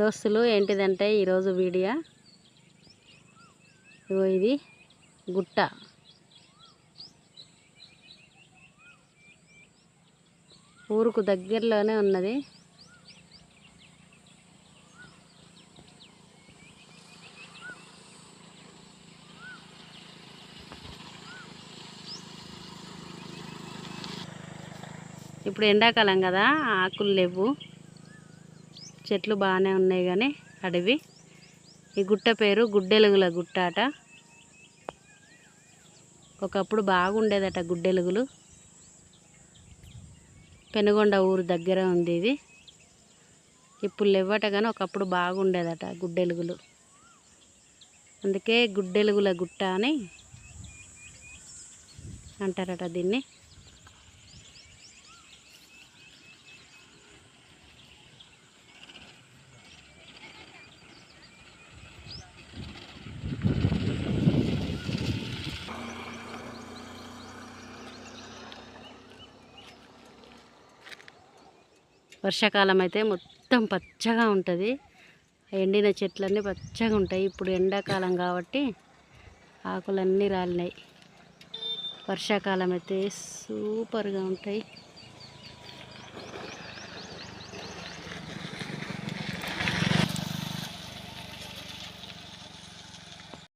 దోస్తులు ఏంటిదంటే ఈరోజు వీడియో. ఇగో ఇది గుట్ట. ఊరుకు దగ్గరలోనే ఉన్నది. ఇప్పుడు ఎండాకాలం కదా ఆకులు లేవు. చెట్లు బాగానే ఉన్నాయి కానీ అడవి. ఈ గుట్ట పేరు గుడ్డెలుగుల గుట్ట అట. ఒకప్పుడు బాగుండేదట గుడ్డెలుగులు. పెనుగొండ ఊరు దగ్గర ఉంది ఇది. ఇప్పుడు లేవట కానీ ఒకప్పుడు బాగుండేదట గుడ్డెలుగులు. అందుకే గుడ్డెలుగుల గుట్ట అని అంటారట దీన్ని. వర్షాకాలం అయితే మొత్తం పచ్చగా ఉంటుంది. ఎండిన చెట్లన్నీ పచ్చగా ఉంటాయి. ఇప్పుడు ఎండాకాలం కాబట్టి ఆకులన్నీ రాలినాయి. వర్షాకాలం అయితే సూపర్గా ఉంటాయి.